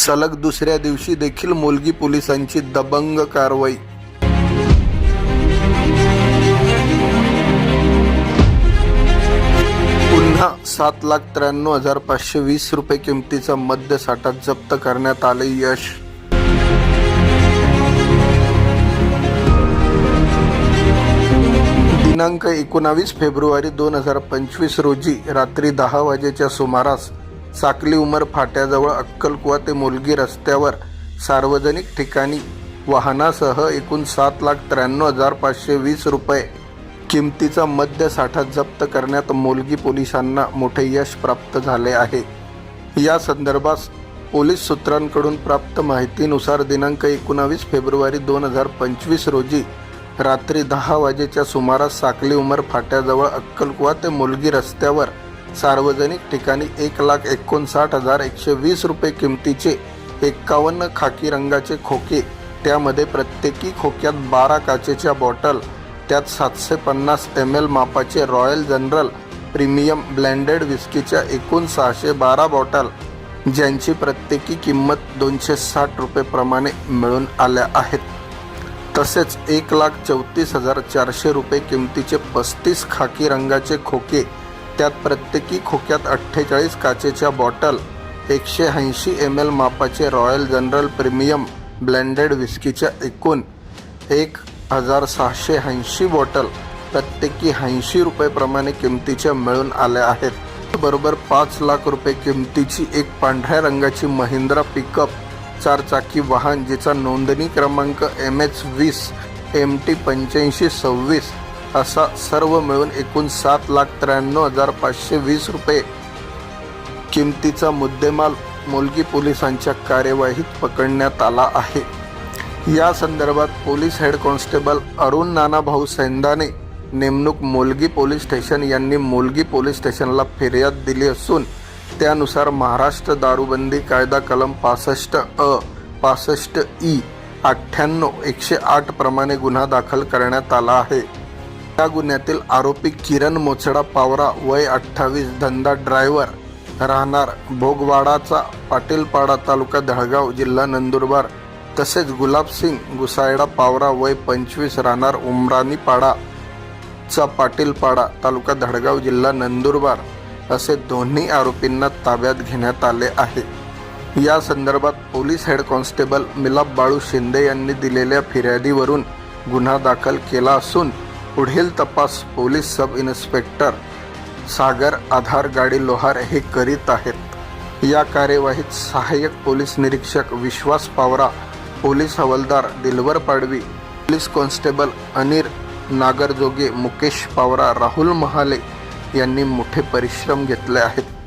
सलग दुसऱ्या दिवशी देखील मुलगी पोलिसांची दबंग कारवाई. पुन्हा सात लाख त्र्याण्णव हजार पाचशे वीस रुपये किमतीचा मद्यसाठा जप्त करण्यात आले यश. दिनांक एकोणावीस फेब्रुवारी दोन हजार पंचवीस रोजी रात्री दहा वाजेच्या सुमारास साकली उमर फाट्याजवळ अक्कलकुवा ते मुलगी रस्त्यावर सार्वजनिक ठिकाणी वाहनासह एकूण सात लाख त्र्याण्णव हजार पाचशे वीस रुपये. किमतीचा मद्यसाठा जप्त करण्यात मोलगी पोलिसांना मोठे यश प्राप्त झाले आहे. या संदर्भात पोलीस सूत्रांकडून प्राप्त माहितीनुसार दिनांक एकोणावीस फेब्रुवारी दोन हजार पंचवीस रोजी रात्री दहा वाजेच्या सुमारास साकली उमर फाट्याजवळ अक्कलकुवा ते मुलगी रस्त्यावर सार्वजनिक ठिकाणी एक लाख एकोणसाठ हजार एकशे वीस रुपये किमतीचे एक्कावन्न खाकी रंगाचे खोके त्यामध्ये प्रत्येकी खोक्यात बारा काचेच्या बॉटल त्यात सातशे पन्नास एम एल मापाचे रॉयल जनरल प्रीमियम ब्लेंडेड विस्कीच्या एकूण सहाशे बारा बॉटल ज्यांची प्रत्येकी किंमत दोनशे साठ रुपयेप्रमाणे मिळून आल्या आहेत. तसेच एक लाख चौतीस हजार चारशे रुपये किमतीचे पस्तीस खाकी रंगाचे खोके त्यात प्रत्येकी खोक्यात अठ्ठेचाळीस काचेच्या बॉटल एकशे ऐंशी एम एल मापाचे रॉयल जनरल प्रीमियम ब्लेंडेड विस्कीच्या एकूण एक हजार सहाशे ऐंशी बॉटल प्रत्येकी ऐंशी रुपयेप्रमाणे किमतीच्या मिळून आल्या आहेत. बरोबर पाच लाख रुपये किमतीची एक पांढऱ्या रंगाची महिंद्रा पिकअप चारचाकी वाहन जिचा नोंदणी क्रमांक एम एच वीस एम टी पंच्याऐंशी सव्वीस असा सर्व मिळून एकूण सात लाख त्र्याण्णव हजार पाचशे वीस रुपये किमतीचा मुद्देमाल मुलगी पोलिसांच्या कार्यवाहीत पकडण्यात आला आहे. या संदर्भात police head constable Arun Nanabhau Saindane नेमणूक मोलगी पोलीस स्टेशन यांनी मोलगी पोलीस स्टेशनला फिर्याद दिली असून त्यानुसार महाराष्ट्र दारूबंदी कायदा कलम पासष्ट अ पासष्ट ई अठ्ठ्याण्णव एकशे आठ प्रमाणे गुन्हा दाखल करण्यात आला आहे. या गुन्ह्यातील आरोपी किरण मोचडा पावरा वय अठ्ठावीस धंदा ड्रायव्हर राहणार भोगवाडाचा पाटीलपाडा तालुका दहगाव जिल्हा नंदुरबार. तसेच गुलाबसिंग गुसायडा पावरा वय पंचवीस राहणार उमरानीपाडा चा पाटीलपाडा तालुका धडगाव जिल्हा नंदुरबार असे दोन्ही आरोपींना ताब्यात घेण्यात आले आहे. या संदर्भात पोलीस हेड कॉन्स्टेबल मिलाप बाळू शिंदे यांनी दिलेल्या फिर्यादीवरून गुन्हा दाखल केला असून पुढील तपास पोलीस सब इन्स्पेक्टर सागर आधार गाडी लोहार हे करीत आहेत. या कार्यवाहीत सहाय्यक पोलीस निरीक्षक विश्वास पावरा पोलीस हवालदार दिलवर पाडवी पोलीस कॉन्स्टेबल अनिर नागरजोगे मुकेश पावरा राहुल महाले यांनी मोठे परिश्रम घेतले आहेत.